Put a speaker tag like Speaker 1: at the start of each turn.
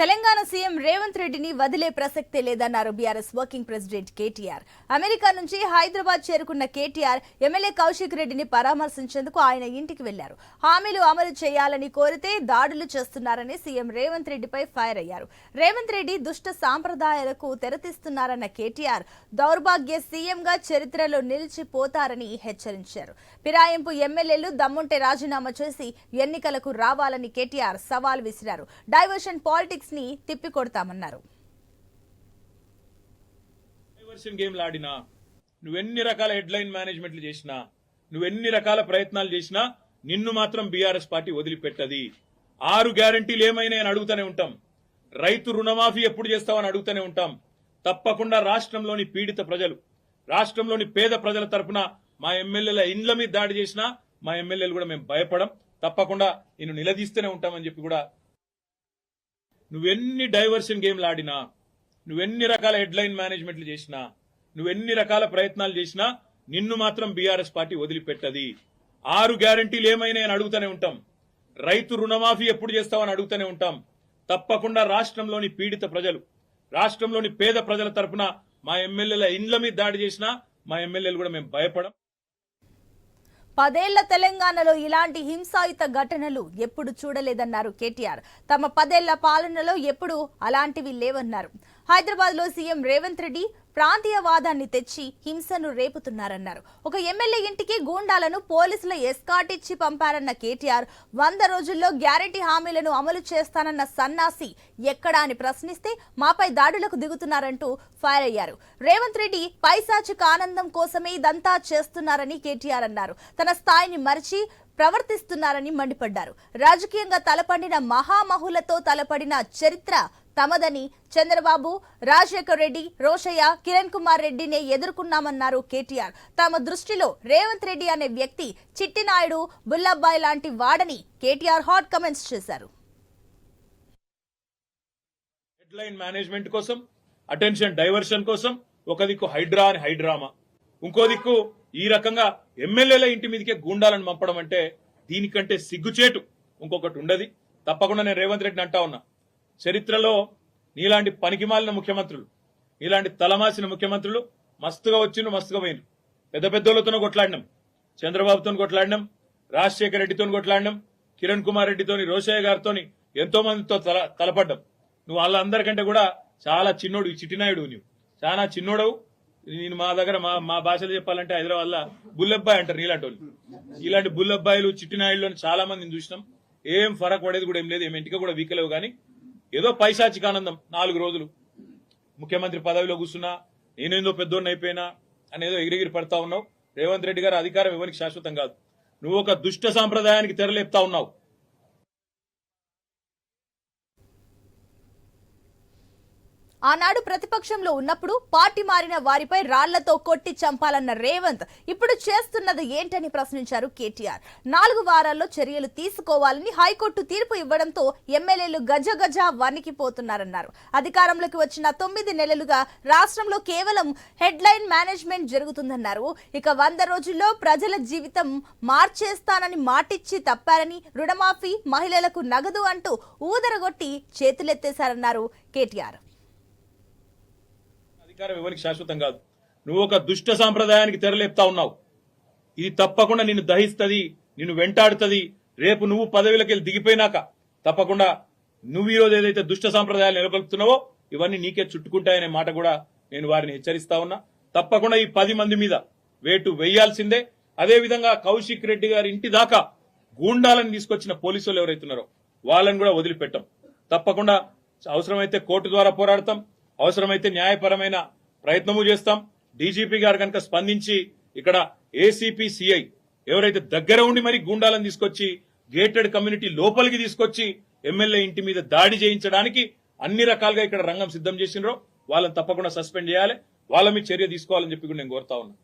Speaker 1: Telangana CM Revanth రెడ్డిని వదిలే ప్రసక్తే లేదన్నారు BRS working president KTR. America నుంచి హైదరాబాద్ చేరుకున్న కేటీఆర్ ఎమ్మెల్యే కౌశిక్ రెడ్డిని పరామర్శించేందుకు ఆయన ఇంటికి వెళ్ళారు. హామీలు అమలు చేయాలని కోరితే దాడులు చేస్తున్నారని సీఎం రేవంత్ రెడ్డిపై ఫైర్ అయ్యారు. రేవంత్ రెడ్డి దుష్ట సాంప్రదాయాలకు తెరతీస్తున్నారన్న కేటీఆర్ దౌర్భాగ్య సీఎంగా చరిత్రలో నిలిచిపోతారని హెచ్చరించారు. ఫిరాయింపు ఎమ్మెల్యేలు దమ్ముంటే రాజీనామా చేసి ఎన్నికలకు రావాలని కేటీఆర్ సవాల్ విసిరారు. డైవర్షన్ పాలిటిక్స్ ని తిప్పికొడతామన్నారు.
Speaker 2: గేమ్లు ఆడినా? నువ్వెన్ని రకాల హెడ్లైన్ మేనేజ్మెంట్లు చేసినా? నువ్వెన్ని రకాల ప్రయత్నాలు చేసినా? నిన్ను మాత్రం బీఆర్ఎస్ పార్టీ వదిలిపెట్టది. ఆరు గ్యారంటీలు ఏమైనా అని అడుగుతూనే ఉంటాం. రైతు రుణమాఫీ ఎప్పుడు చేస్తావని అడుగుతూనే ఉంటాం. తప్పకుండా రాష్ట్రంలోని పీడిత ప్రజలు రాష్ట్రంలోని పేద ప్రజల తరపున మా ఎమ్మెల్యేల ఇండ్ల మీద దాడి చేసినా మా ఎమ్మెల్యేలు కూడా మేము భయపడం తప్పకుండా నేను నిలదీస్తూనే ఉంటామని చెప్పి కూడా నువ్వెన్ని డైవర్షన్ గేమ్లు ఆడినా నువ్వెన్ని రకాల హెడ్లైన్ మేనేజ్మెంట్లు చేసినా నువ్వెన్ని రకాల ప్రయత్నాలు చేసినా నిన్ను మాత్రం బీఆర్ఎస్ పార్టీ వదిలిపెట్టది. ఆరు గ్యారంటీలు ఏమైనా అని అడుగుతూనే ఉంటాం. రైతు రుణమాఫీ ఎప్పుడు చేస్తావని అడుగుతూనే ఉంటాం. తప్పకుండా రాష్ట్రంలోని పీడిత ప్రజలు రాష్ట్రంలోని పేద ప్రజల తరఫున మా ఎమ్మెల్యేల ఇండ్ల మీద దాడి చేసినా మా ఎమ్మెల్యేలు కూడా మేము భయపడం.
Speaker 1: పదేళ్ళ తెలంగాణలో ఇలాంటి హింసాయుత ఘటనలు ఎప్పుడు చూడలేదన్నారు కేటీఆర్. తమ పదేళ్ళ పాలనలో ఎప్పుడు అలాంటివి లేవన్నారు. హైదరాబాద్లో సీఎం రేవంత్ రెడ్డి ప్రాంతీయవాదాన్ని తెచ్చి హింసను రేపుతున్నారన్నారు. ఒక ఎమ్మెల్యే ఇంటికి గూండాలను పోలీసుల ఎస్కాట్ ఇచ్చి పంపారన్న కేటీఆర్ వంద రోజుల్లో గ్యారంటీ హామీలను అమలు చేస్తానన్న సన్నాసి ఎక్కడా అని ప్రశ్నిస్తే మాపై దాడులకు దిగుతున్నారంటూ ఫైర్ అయ్యారు. రేవంత్ రెడ్డి పైశాచిక ఆనందం కోసమే ఇదంతా చేస్తున్నారని కేటీఆర్ అన్నారు. తన స్థాయిని మరిచి ప్రవర్తిస్తున్నారని మండిపడ్డారు. రాజకీయంగా తలపడిన మహామహులతో తలపడిన చరిత్ర తమదని చంద్రబాబు రాజశేఖర్ రెడ్డి రోషయ్య కిరణ్ కుమార్ రెడ్డినే ఎదుర్కొన్నామన్నారు కేటీఆర్. తమ దృష్టిలో రేవంత్ రెడ్డి అనే వ్యక్తి చిట్టినాయుడు బుల్లబ్బాయి లాంటి వాడని కేటీఆర్ హాట్ కమెంట్స్ చేశారు.
Speaker 2: హెడ్లైన్ మేనేజ్మెంట్ కోసం అటెన్షన్ డైవర్షన్ కోసం ఒక దిక్కు హైడ్రా అని హైడ్రామా. ఇంకో దిక్కు ఈ రకంగా ఎమ్మెల్యేల ఇంటి మీదకే గూండాలను పంపడం అంటే దీనికంటే సిగ్గుచేటు. ఇంకొకటి ఉండదు. తప్పకుండా నేను రేవంత్ రెడ్డిని అంటా ఉన్నా. చరిత్రలో నీలాంటి పనికిమాలిన ముఖ్యమంత్రులు నీలాంటి తలమాసిన ముఖ్యమంత్రులు మస్తుగా వచ్చిండ్రు మస్తుగా పోయినరు పెద్ద పెద్దోళ్ళతోనూ కొట్లాడినాం. చంద్రబాబుతో కొట్లాడినాం రాజశేఖర రెడ్డితో కొట్లాడినాం కిరణ్ కుమార్ రెడ్డితోని రోషయ్య గారితోని ఎంతో మందితో తల తలపడ్డాం. నువ్వు వాళ్ళందరికంటే కూడా చాలా చిన్నోడు ఈ చిట్టినాయుడు నువ్వు చాలా చిన్నోడవు. నేను మా దగ్గర మా మా భాషలో చెప్పాలంటే హైదరాబాద్లో బుల్లబ్బాయి అంటారు నీలాంటి వాళ్ళు ఇలాంటి బుల్లబ్బాయిలు చిట్టినాయుళ్ళు చాలా మందిని చూసినాం. ఏం ఫరక్ పడేది కూడా ఏం లేదు ఏం ఇంటికి కూడా వీకలేవు కానీ ఏదో పైశాచికానందం నాలుగు రోజులు. ముఖ్యమంత్రి పదవిలో కూర్చున్నా నేనేందో పెద్దోడిని అయిపోయినా అని ఏదో ఎగిరిగిరి పడతా ఉన్నావు. రేవంత్ రెడ్డి గారు అధికారం ఇవ్వనికి శాశ్వతం కాదు. నువ్వు ఒక దుష్ట సాంప్రదాయానికి తెరలేపుతా ఉన్నావు.
Speaker 1: ఆనాడు ప్రతిపక్షంలో ఉన్నప్పుడు పార్టీ మారిన వారిపై రాళ్ళతో కొట్టి చంపాలన్న రేవంత్ ఇప్పుడు చేస్తున్నది ఏంటని ప్రశ్నించారు కేటీఆర్. నాలుగు వారాల్లో చర్యలు తీసుకోవాలని హైకోర్టు తీర్పు ఇవ్వడంతో ఎమ్మెల్యేలు గజ గజ వణికిపోతున్నారన్నారు. అధికారంలోకి వచ్చిన తొమ్మిది నెలలుగా రాష్ట్రంలో కేవలం హెడ్లైన్ మేనేజ్మెంట్ జరుగుతుందన్నారు. ఇక వంద రోజుల్లో ప్రజల జీవితం మార్చేస్తానని మాటిచ్చి తప్పారని రుణమాఫీ మహిళలకు నగదు అంటూ ఊదరగొట్టి చేతులెత్తేశారన్నారు కేటీఆర్.
Speaker 2: అధికారం ఎవరికి శాశ్వతం కాదు. నువ్వు ఒక దుష్ట సాంప్రదాయానికి తెరలేపుతా ఉన్నావు. ఇది తప్పకుండా నిన్ను దహిస్తుంది నిన్ను వెంటాడుతుంది. రేపు నువ్వు పదవిలోకి వెళ్ళి దిగిపోయినాక తప్పకుండా నువ్వు ఈరోజు ఏదైతే దుష్ట సాంప్రదాయాలు నెలకొల్పుతున్నావో ఇవన్నీ నీకే చుట్టుకుంటాయనే మాట కూడా నేను వారిని హెచ్చరిస్తా ఉన్నా. తప్పకుండా ఈ పది మంది మీద వేటు వేయాల్సిందే. అదే విధంగా కౌశిక్ రెడ్డి గారి ఇంటి దాకా గూండాలను తీసుకొచ్చిన పోలీసులు ఎవరైతున్నారో వాళ్ళని కూడా వదిలిపెట్టాం. తప్పకుండా అవసరమైతే కోర్టు ద్వారా పోరాడతాం. అవసరమైతే న్యాయపరమైన ప్రయత్నము చేస్తాం. డీజీపీ గారు కనుక స్పందించి ఇక్కడ ఏసీపీ సిఐ ఎవరైతే దగ్గర ఉండి మరి గూండాలను తీసుకొచ్చి గేటెడ్ కమ్యూనిటీ లోపలికి తీసుకొచ్చి ఎమ్మెల్యే ఇంటి మీద దాడి చేయించడానికి అన్ని రకాలుగా ఇక్కడ రంగం సిద్ధం చేసినారో వాళ్ళని తప్పకుండా సస్పెండ్ చేయాలి. వాళ్ళ మీద చర్య తీసుకోవాలని చెప్పి నేను కోరుతా ఉన్నా.